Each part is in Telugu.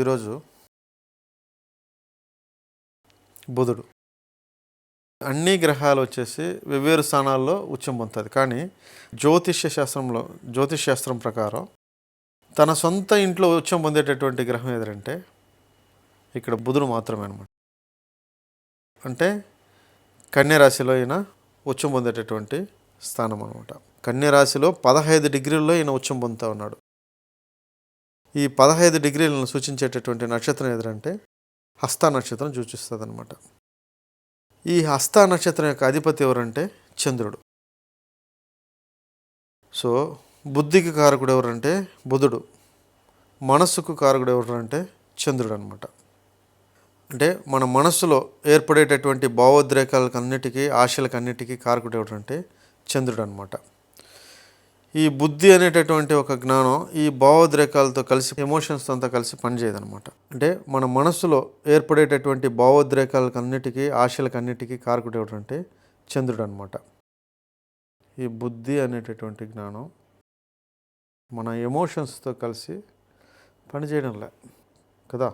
ఈరోజు బుధుడు. అన్ని గ్రహాలు వచ్చేసి వెవ్వేరు స్థానాల్లో ఉచ్చం పొందుతుంది కానీ జ్యోతిష్య శాస్త్రంలో జ్యోతిష్ శాస్త్రం ప్రకారం తన సొంత ఇంట్లో ఉచ్చం పొందేటటువంటి గ్రహం ఏదంటే ఇక్కడ బుధుడు మాత్రమే అనమాట అంటే కన్యరాశిలో ఈయన ఉచ్చం పొందేటటువంటి స్థానం అనమాట కన్యరాశిలో పదహైదు డిగ్రీల్లో ఈయన ఉచ్చం పొందుతూ ఉన్నాడు. ఈ పదహైదు డిగ్రీలను సూచించేటటువంటి నక్షత్రం ఎదురంటే హస్త నక్షత్రం సూచిస్తుంది అనమాట ఈ హస్త నక్షత్రం యొక్క అధిపతి ఎవరంటే చంద్రుడు. సో బుద్ధికి కారకుడు ఎవరంటే బుధుడు. మనస్సుకు కారకుడు ఎవరంటే చంద్రుడు అనమాట అంటే మన మనస్సులో ఏర్పడేటటువంటి భావోద్రేకాలకు అన్నిటికీ ఆశలకు అన్నిటికీ కారకుడు ఎవరంటే చంద్రుడు అనమాట ఈ బుద్ధి అనేటటువంటి ఒక జ్ఞానం ఈ భావోద్రేకాలతో కలిసి ఎమోషన్స్తో అంతా కలిసి పనిచేయదనమాట అంటే మన మనసులో ఏర్పడేటటువంటి భావోద్రేకాలకు ఆశలకన్నిటికీ కారకుడు ఏమిటంటే చంద్రుడు అనమాట ఈ బుద్ధి అనేటటువంటి జ్ఞానం మన ఎమోషన్స్తో కలిసి పనిచేయడంలే కదా?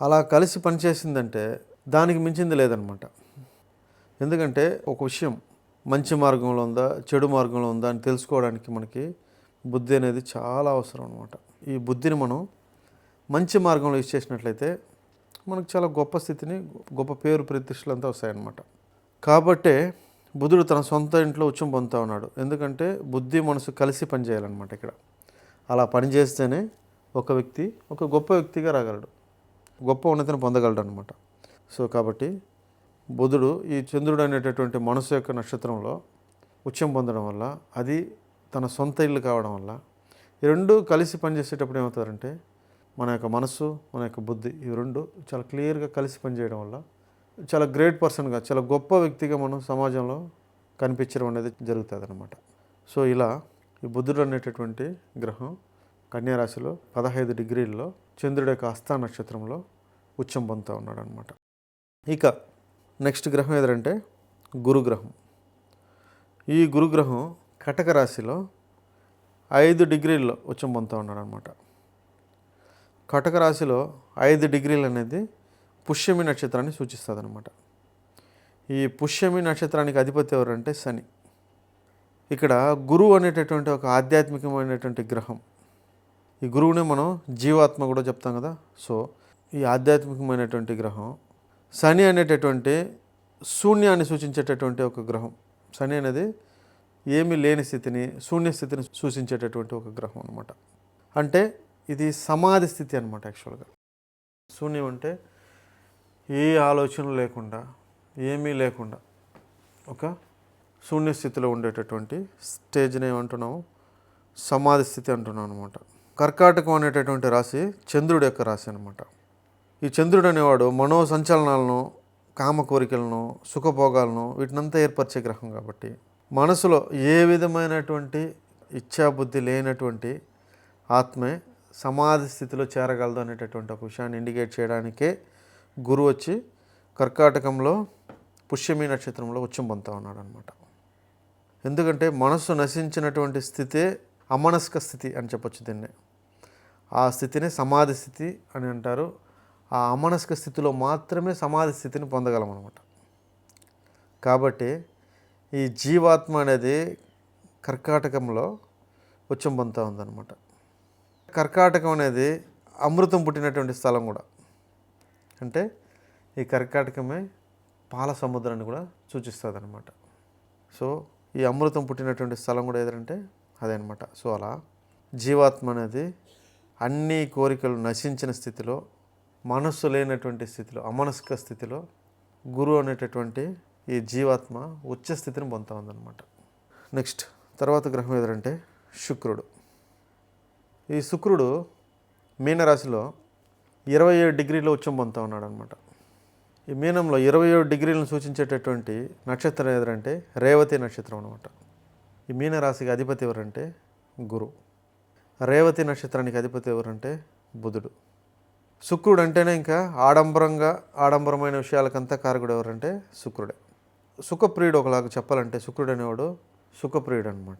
అలా కలిసి పనిచేసిందంటే దానికి మించింది లేదనమాట ఎందుకంటే ఒక విషయం మంచి మార్గంలో ఉందా చెడు మార్గంలో ఉందా అని తెలుసుకోవడానికి మనకి బుద్ధి అనేది చాలా అవసరం అనమాట ఈ బుద్ధిని మనం మంచి మార్గంలో యూజ్ చేసినట్లయితే మనకు చాలా గొప్ప స్థితిని గొప్ప పేరు ప్రతిష్టలు అంతా వస్తాయన్నమాట. కాబట్టే బుద్ధుడు తన సొంత ఇంట్లో ఉచ్చం పొందుతూ ఉన్నాడు. ఎందుకంటే బుద్ధి మనసు కలిసి పనిచేయాలన్నమాట ఇక్కడ. అలా పనిచేస్తేనే ఒక వ్యక్తి ఒక గొప్ప వ్యక్తిగా రాగలడు. గొప్ప ఉన్నతిని పొందగలడు అనమాట సో కాబట్టి బుధుడు ఈ చంద్రుడు అనేటటువంటి మనసు యొక్క నక్షత్రంలో ఉచ్చం పొందడం వల్ల అది తన సొంత ఇల్లు కావడం వల్ల ఈ రెండు కలిసి పనిచేసేటప్పుడు ఏమవుతారంటే మన యొక్క మనస్సు మన యొక్క బుద్ధి ఈ రెండు చాలా క్లియర్గా కలిసి పనిచేయడం వల్ల చాలా గ్రేట్ పర్సన్గా చాలా గొప్ప వ్యక్తిగా మనం సమాజంలో కనిపించడం అనేది జరుగుతుంది అనమాట సో ఇలా ఈ బుద్ధుడు అనేటటువంటి గ్రహం కన్యారాశిలో పదహైదు డిగ్రీల్లో చంద్రుడి యొక్క హస్త నక్షత్రంలో ఉచ్చం పొందుతూ ఉన్నాడు అనమాట ఇక నెక్స్ట్ గ్రహం ఏదంటే గురుగ్రహం. ఈ గురుగ్రహం కటక రాశిలో ఐదు డిగ్రీల్లో ఉచ్చం పొందుతూ ఉన్నాడు అనమాట కటక రాశిలో ఐదు డిగ్రీలు అనేది పుష్యమి నక్షత్రాన్ని సూచిస్తుంది అనమాట ఈ పుష్యమి నక్షత్రానికి అధిపతి ఎవరంటే శని. ఇక్కడ గురువు అనేటటువంటి ఒక ఆధ్యాత్మికమైనటువంటి గ్రహం. ఈ గురువునే మనం జీవాత్మ కూడా చెప్తాం కదా. సో ఈ ఆధ్యాత్మికమైనటువంటి గ్రహం శని అనేటటువంటి శూన్యాన్ని సూచించేటటువంటి ఒక గ్రహం. శని అనేది ఏమీ లేని స్థితిని శూన్య స్థితిని సూచించేటటువంటి ఒక గ్రహం అనమాట అంటే ఇది సమాధి స్థితి అనమాట యాక్చువల్గా. శూన్యం అంటే ఏ ఆలోచన లేకుండా ఏమీ లేకుండా ఒక శూన్య స్థితిలో ఉండేటటువంటి స్టేజ్ని ఏమంటున్నాము? సమాధి స్థితి అంటున్నాం అనమాట కర్కాటకం అనేటటువంటి రాశి చంద్రుడి యొక్క రాశి అనమాట ఈ చంద్రుడు అనేవాడు మనో సంచలనాలను కామ కోరికలను సుఖభోగాలను వీటినంతా ఏర్పరిచే గ్రహం కాబట్టి. మనసులో ఏ విధమైనటువంటి ఇచ్ఛాబుద్ధి లేనటువంటి ఆత్మే సమాధి స్థితిలో చేరగలదు అనేటటువంటి ఒక విషయాన్ని ఇండికేట్ చేయడానికే గురువు వచ్చి కర్కాటకంలో పుష్యమి నక్షత్రంలో ఉచ్చం పొందుతా ఉన్నాడు అనమాట ఎందుకంటే మనస్సు నశించినటువంటి స్థితే అమనస్క స్థితి అని చెప్పొచ్చు దీన్ని. ఆ స్థితిని సమాధి స్థితి అని అంటారు. ఆ అమనస్క స్థితిలో మాత్రమే సమాధి స్థితిని పొందగలం అనమాట కాబట్టి ఈ జీవాత్మ అనేది కర్కాటకంలో ఉచ్చం పొందుతూ ఉందన్నమాట. కర్కాటకం అనేది అమృతం పుట్టినటువంటి స్థలం కూడా. అంటే ఈ కర్కాటకమే పాల సముద్రాన్ని కూడా సూచిస్తుంది అనమాట సో ఈ అమృతం పుట్టినటువంటి స్థలం కూడా ఏదంటే అదే అనమాట సో అలా జీవాత్మ అనేది అన్ని కోరికలు నశించిన స్థితిలో మనస్సు లేనటువంటి స్థితిలో అమనస్క స్థితిలో గురువు అనేటటువంటి ఈ జీవాత్మ ఉచ్చ స్థితిని పొందుతా ఉందన్నమాట నెక్స్ట్ తర్వాత గ్రహం ఏదంటే శుక్రుడు. ఈ శుక్రుడు మీనరాశిలో ఇరవై ఏడు డిగ్రీలో ఉచ్చం పొందుతూ ఉన్నాడు అనమాట ఈ మీనంలో ఇరవై ఏడు డిగ్రీలను సూచించేటటువంటి నక్షత్రం ఏదంటే రేవతి నక్షత్రం అనమాట ఈ మీనరాశికి అధిపతి ఎవరంటే గురు. రేవతి నక్షత్రానికి అధిపతి ఎవరంటే బుధుడు. శుక్రుడు అంటేనే ఇంకా ఆడంబరంగా ఆడంబరమైన విషయాలకంతా కారకుడు ఎవరంటే శుక్రుడే. సుఖప్రియుడు ఒకలాగా చెప్పాలంటే శుక్రుడు అనేవాడు సుఖప్రియుడు అనమాట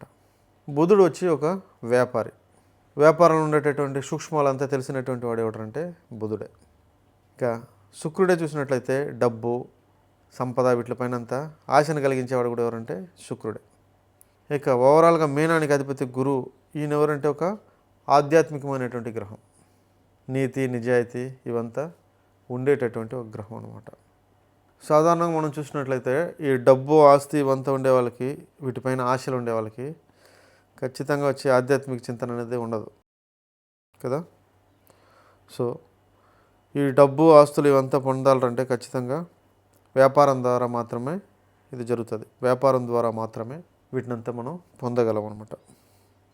బుధుడు వచ్చి ఒక వ్యాపారి. వ్యాపారంలో ఉండేటటువంటి సూక్ష్మాలంతా తెలిసినటువంటి వాడు ఎవడంటే బుధుడే. ఇంకా శుక్రుడే చూసినట్లయితే డబ్బు సంపద వీటిపైన అంతా ఆశను కలిగించేవాడు కూడా ఎవరంటే శుక్రుడే. ఇక ఓవరాల్గా మీనానికి అధిపతి గురువు ఈయన ఎవరంటే ఒక ఆధ్యాత్మికమైనటువంటి గ్రహం. నీతి నిజాయితీ ఇవంతా ఉండేటటువంటి ఒక గ్రహం అనమాట సాధారణంగా మనం చూసినట్లయితే ఈ డబ్బు ఆస్తి ఇవంతా ఉండే వాళ్ళకి వీటిపైన ఆశలు ఉండే వాళ్ళకి ఖచ్చితంగా వచ్చే ఆధ్యాత్మిక చింతన అనేది ఉండదు. కదా? సో ఈ డబ్బు ఆస్తులు ఇవంతా పొందాలంటే ఖచ్చితంగా వ్యాపారం ద్వారా మాత్రమే ఇది జరుగుతుంది. వ్యాపారం ద్వారా మాత్రమే వీటినంతా మనం పొందగలం అనమాట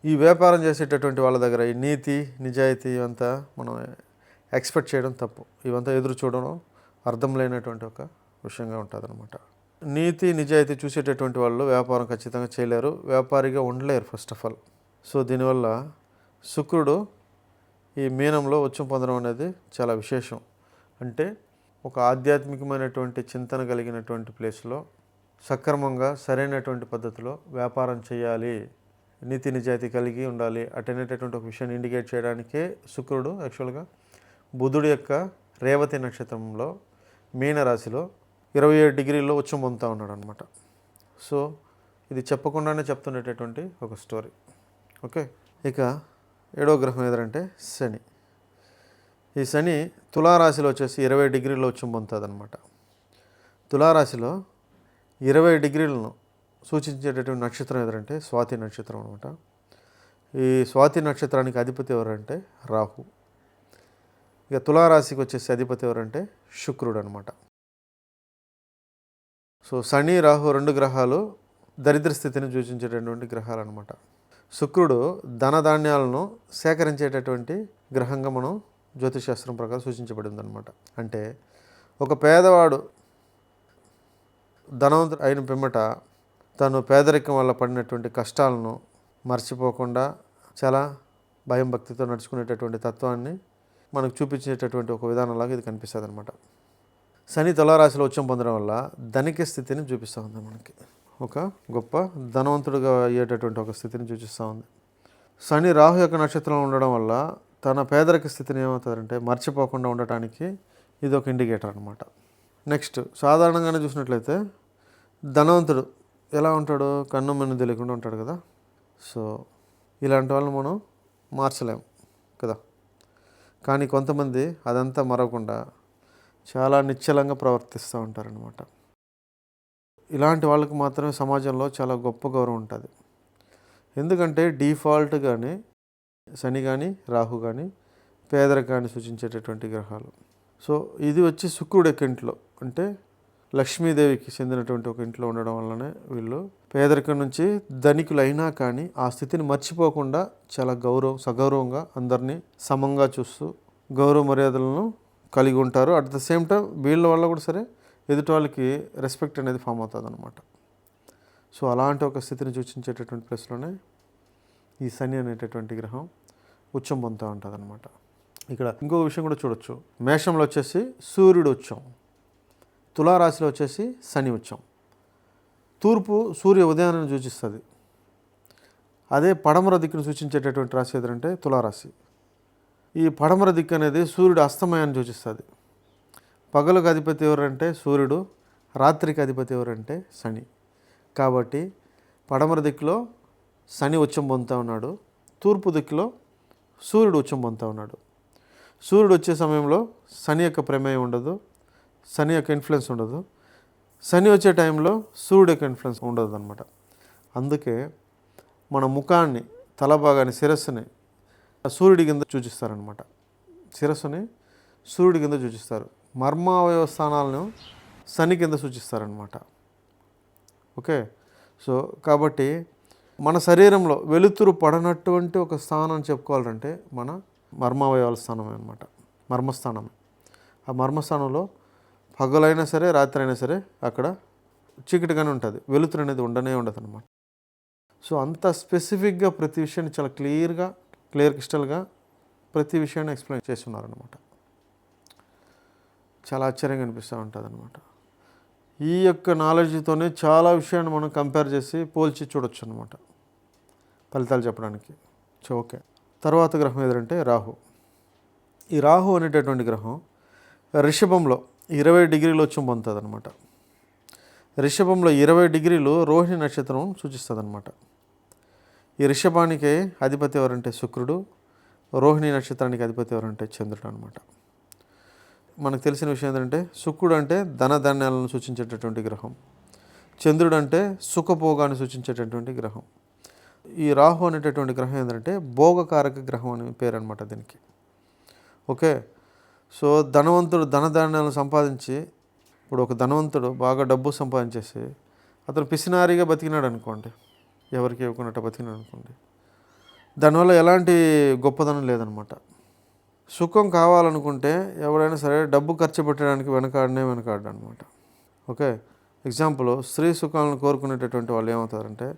ఈ వ్యాపారం చేసేటటువంటి వాళ్ళ దగ్గర ఈ నీతి నిజాయితీ ఇవంతా మనం ఎక్స్పెక్ట్ చేయడం తప్పు. ఇవంతా ఎదురు చూడడం అర్థం లేనటువంటి ఒక విషయంగా ఉంటుంది అనమాట నీతి నిజాయితీ చూసేటటువంటి వాళ్ళు వ్యాపారం ఖచ్చితంగా చేయలేరు. వ్యాపారిగా ఉండలేరు ఫస్ట్ ఆఫ్ ఆల్ సో దీనివల్ల శుక్రుడు ఈ మీనంలో ఉచ్చం పొందడం అనేది చాలా విశేషం. అంటే ఒక ఆధ్యాత్మికమైనటువంటి చింతన కలిగినటువంటి ప్లేస్లో సక్రమంగా సరైనటువంటి పద్ధతిలో వ్యాపారం చేయాలి. నీతి నిజాయితీ కలిగి ఉండాలి అటనేటటువంటి ఒక విషయాన్ని ఇండికేట్ చేయడానికే శుక్రుడు యాక్చువల్గా బుధుడి యొక్క రేవతి నక్షత్రంలో మీనరాశిలో ఇరవై ఏడు డిగ్రీల్లో ఉచ్చం పొందుతూ ఉన్నాడు అనమాట సో ఇది చెప్పకుండానే చెప్తుండేటటువంటి ఒక స్టోరీ ఓకే ఇక ఏడో గ్రహం ఏదంటే శని. ఈ శని తులారాశిలో వచ్చేసి ఇరవై డిగ్రీలో ఉచ్చం పొందుతుంది అనమాట తులారాశిలో ఇరవై డిగ్రీలను సూచించేటటువంటి నక్షత్రం ఏదంటే స్వాతి నక్షత్రం అనమాట ఈ స్వాతి నక్షత్రానికి అధిపతి ఎవరంటే రాహు. ఇక తులారాశికి వచ్చేసి అధిపతి ఎవరంటే శుక్రుడు అనమాట సో శని రాహు రెండు గ్రహాలు దరిద్ర స్థితిని సూచించేటటువంటి గ్రహాలు అనమాట శుక్రుడు ధనధాన్యాలను సేకరించేటటువంటి గ్రహంగా మనం జ్యోతిషాస్త్రం ప్రకారం సూచించబడింది అనమాట అంటే ఒక పేదవాడు ధనవంతుడు అయిన పిమ్మట తను పేదరికం వల్ల పడినటువంటి కష్టాలను మర్చిపోకుండా చాలా భయం భక్తితో నడుచుకునేటటువంటి తత్వాన్ని మనకు చూపించేటటువంటి ఒక విధానంలాగా ఇది కనిపిస్తుంది అనమాట శని తులారాశిలో ఉచ్చం పొందడం వల్ల ధనిక స్థితిని చూపిస్తూ ఉంది మనకి. ఒక గొప్ప ధనవంతుడుగా అయ్యేటటువంటి ఒక స్థితిని చూపిస్తూ ఉంది. శని రాహు యొక్క నక్షత్రంలో ఉండడం వల్ల తన పేదరిక స్థితిని ఏమవుతుందంటే మర్చిపోకుండా ఉండటానికి ఇది ఒక ఇండికేటర్ అనమాట నెక్స్ట్ సాధారణంగానే చూసినట్లయితే ధనవంతుడు ఎలా ఉంటాడు కన్ను మెన్ను తెలియకుండా ఉంటాడు కదా. సో ఇలాంటి వాళ్ళని మనం మార్చలేం కదా. కానీ కొంతమంది అదంతా మరవకుండా చాలా నిశ్చలంగా ప్రవర్తిస్తూ ఉంటారనమాట ఇలాంటి వాళ్ళకి మాత్రమే సమాజంలో చాలా గొప్ప గౌరవం ఉంటుంది. ఎందుకంటే డిఫాల్ట్ కానీ శని కానీ రాహు కానీ పేదరికాన్ని సూచించేటటువంటి గ్రహాలు. సో ఇది వచ్చి శుక్రుడు ఎక్కింట్లో. అంటే లక్ష్మీదేవికి చెందినటువంటి ఒక ఇంట్లో ఉండడం వల్లనే వీళ్ళు పేదరికం నుంచి ధనికులు అయినా కానీ ఆ స్థితిని మర్చిపోకుండా చాలా గౌరవం సగౌరవంగా అందరినీ సమంగా చూస్తూ గౌరవ మర్యాదలను కలిగి ఉంటారు. అట్ ద సేమ్ టైం వీళ్ళ వల్ల కూడా సరే ఎదుటి వాళ్ళకి రెస్పెక్ట్ అనేది ఫామ్ అవుతుంది అనమాట సో అలాంటి ఒక స్థితిని సూచించేటటువంటి ప్లేస్లోనే ఈ శని అనేటటువంటి గ్రహం ఉచ్చం పొందుతూ ఉంటుంది అనమాట ఇక్కడ ఇంకొక విషయం కూడా చూడొచ్చు. మేషంలో వచ్చేసి సూర్యుడు ఉచ్చం. తులారాశిలో వచ్చేసి శని ఉచ్చం తూర్పు సూర్య ఉదయాన్ని సూచిస్తుంది. అదే పడమర దిక్కును సూచించేటటువంటి రాశి ఏదంటే తులారాశి. ఈ పడమర దిక్కు అనేది సూర్యుడు అస్తమయాన్ని సూచిస్తుంది. పగలకు అధిపతి ఎవరంటే సూర్యుడు రాత్రికి అధిపతి ఎవరంటే శని. కాబట్టి పడమర దిక్కులో శని ఉచ్చం పొందుతూ ఉన్నాడు తూర్పు దిక్కులో సూర్యుడు ఉచ్చం పొందుతూ ఉన్నాడు. సూర్యుడు వచ్చే సమయంలో శని యొక్క ప్రమేయం ఉండదు శని యొక్క ఇన్ఫ్లుయెన్స్ ఉండదు. శని వచ్చే టైంలో సూర్యుడు యొక్క ఇన్ఫ్లుయెన్స్ ఉండదు అనమాట అందుకే మన ముఖాన్ని తలభాగాన్ని శిరస్సుని సూర్యుడి కింద సూచిస్తారనమాట శిరస్సుని సూర్యుడి కింద సూచిస్తారు మర్మావయవ స్థానాలను శని కింద సూచిస్తారనమాట ఓకే? సో కాబట్టి మన శరీరంలో వెలుతురు పడనటువంటి ఒక స్థానం చెప్పుకోవాలంటే మన మర్మావయవాల స్థానమే అనమాట మర్మస్థానమే. ఆ మర్మస్థానంలో పగలైనా సరే రాత్రి అయినా సరే అక్కడ చీకటిగానే ఉంటుంది. వెలుతురు అనేది ఉండనే ఉండదు అనమాట సో అంత స్పెసిఫిక్గా ప్రతి విషయాన్ని చాలా క్లియర్గా క్లియర్ క్రిస్టల్గా ప్రతి విషయాన్ని ఎక్స్ప్లెయిన్ చేస్తున్నారనమాట చాలా ఆశ్చర్యంగా అనిపిస్తూ ఉంటుంది అనమాట ఈ యొక్క నాలెడ్జ్తోనే చాలా విషయాన్ని మనం కంపేర్ చేసి పోల్చి చూడొచ్చు అనమాట ఫలితాలు చెప్పడానికి. So okay. తర్వాత గ్రహం ఏదంటే రాహు. ఈ రాహు అనేటటువంటి గ్రహం రిషభంలో ఇరవై డిగ్రీలు వచ్చి పొందుతుంది అనమాట రిషభంలో ఇరవై డిగ్రీలు రోహిణి నక్షత్రం సూచిస్తుంది అనమాట ఈ రిషభానికి అధిపతి ఎవరంటే శుక్రుడు రోహిణి నక్షత్రానికి అధిపతి ఎవరంటే చంద్రుడు అనమాట మనకు తెలిసిన విషయం ఏంటంటే శుక్రుడు అంటే ధనధాన్యాలను సూచించేటటువంటి గ్రహం. చంద్రుడు అంటే సుఖభోగాన్ని సూచించేటటువంటి గ్రహం. ఈ రాహు అనేటటువంటి గ్రహం ఏంటంటే భోగకారక గ్రహం అని పేరు అనమాట దీనికి. ఓకే? సో ధనవంతుడు ధనధాన్యాలను సంపాదించి ఇప్పుడు ఒక ధనవంతుడు బాగా డబ్బు సంపాదించేసి అతను పిసినారిగా బతికినాడు అనుకోండి. ఎవరికి ఇవ్వకుండా బతికినాడు అనుకోండి. దానివల్ల ఎలాంటి గొప్పదనం లేదనమాట. సుఖం కావాలనుకుంటే ఎవరైనా సరే డబ్బు ఖర్చు పెట్టడానికి వెనకాడనే వెనకాడు అనమాట. ఓకే? ఎగ్జాంపుల్ స్త్రీ సుఖాలను కోరుకునేటటువంటి వాళ్ళు ఏమవుతారంటే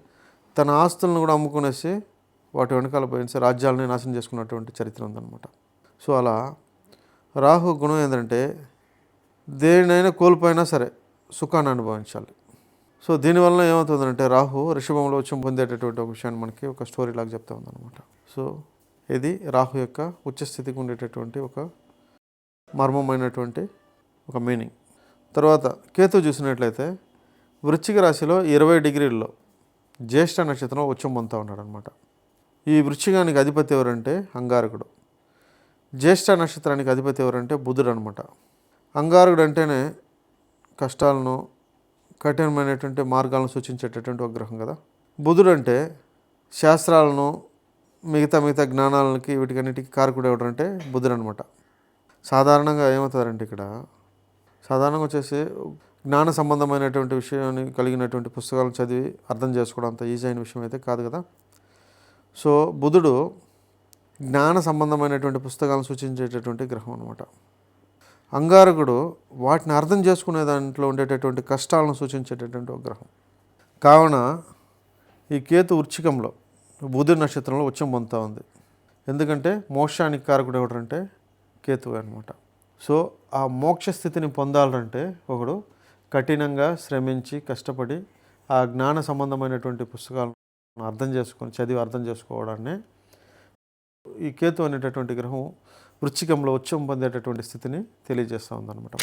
తన ఆస్తులను కూడా అమ్ముకునేసి వాటి వెనకాల పోయిన రాజ్యాలని నాశనం చేసుకున్నటువంటి చరిత్ర ఉందన్నమాట. సో అలా రాహు గుణం ఏంటంటే దేనినైనా కోల్పోయినా సరే సుఖాన్ని అనుభవించాలి. సో దీనివల్ల ఏమవుతుందంటే రాహు ఋషభంలో వచ్చి పొందేటటువంటి ఒక విషయాన్ని మనకి ఒక స్టోరీ లాగా చెప్తా ఉందన్నమాట. సో ఇది రాహు యొక్క ఉచ్చస్థితికి ఉండేటటువంటి ఒక మర్మమైనటువంటి ఒక మీనింగ్ తర్వాత కేతు చూసినట్లయితే వృశ్చిక రాశిలో ఇరవై డిగ్రీల్లో జ్యేష్ఠ నక్షత్రం ఉచ్చం పొందుతూ ఉన్నాడు అనమాట ఈ వృశ్చికానికి అధిపతి ఎవరంటే అంగారకుడు. జ్యేష్ఠ నక్షత్రానికి అధిపతి ఎవరంటే బుధుడు అనమాట అంగారకుడు అంటేనే కష్టాలను కఠినమైనటువంటి మార్గాలను సూచించేటటువంటి ఒక గ్రహం కదా. బుధుడు అంటే శాస్త్రాలను మిగతా మిగతా జ్ఞానాలకి వీటికన్నిటికీ కారకుడు ఎవడంటే బుధుడు అనమాట సాధారణంగా ఏమవుతారంటే ఇక్కడ సాధారణంగా వచ్చేసి జ్ఞాన సంబంధమైనటువంటి విషయాన్ని కలిగినటువంటి పుస్తకాలను చదివి అర్థం చేసుకోవడం అంత ఈజీ అయిన విషయం అయితే కాదు కదా. సో బుధుడు జ్ఞాన సంబంధమైనటువంటి పుస్తకాలను సూచించేటటువంటి గ్రహం అనమాట అంగారకుడు వాటిని అర్థం చేసుకునే దాంట్లో ఉండేటటువంటి కష్టాలను సూచించేటటువంటి ఒక గ్రహం. కావున ఈ కేతు వృచ్చికంలో బుధుడి నక్షత్రంలో ఉచ్చం పొందుతూ ఉంది. ఎందుకంటే మోక్షానికి కారకుడు ఎవడంటే కేతువు అనమాట సో ఆ మోక్ష స్థితిని పొందాలంటే ఒకడు కఠినంగా శ్రమించి కష్టపడి ఆ జ్ఞాన సంబంధమైనటువంటి పుస్తకాలను అర్థం చేసుకొని చదివి అర్థం చేసుకోవడాన్ని ఈ కేతు అనేటటువంటి గ్రహం వృచ్చికంలో ఉచ్చం పొందేటటువంటి స్థితిని తెలియజేస్తూ ఉందన్నమాట.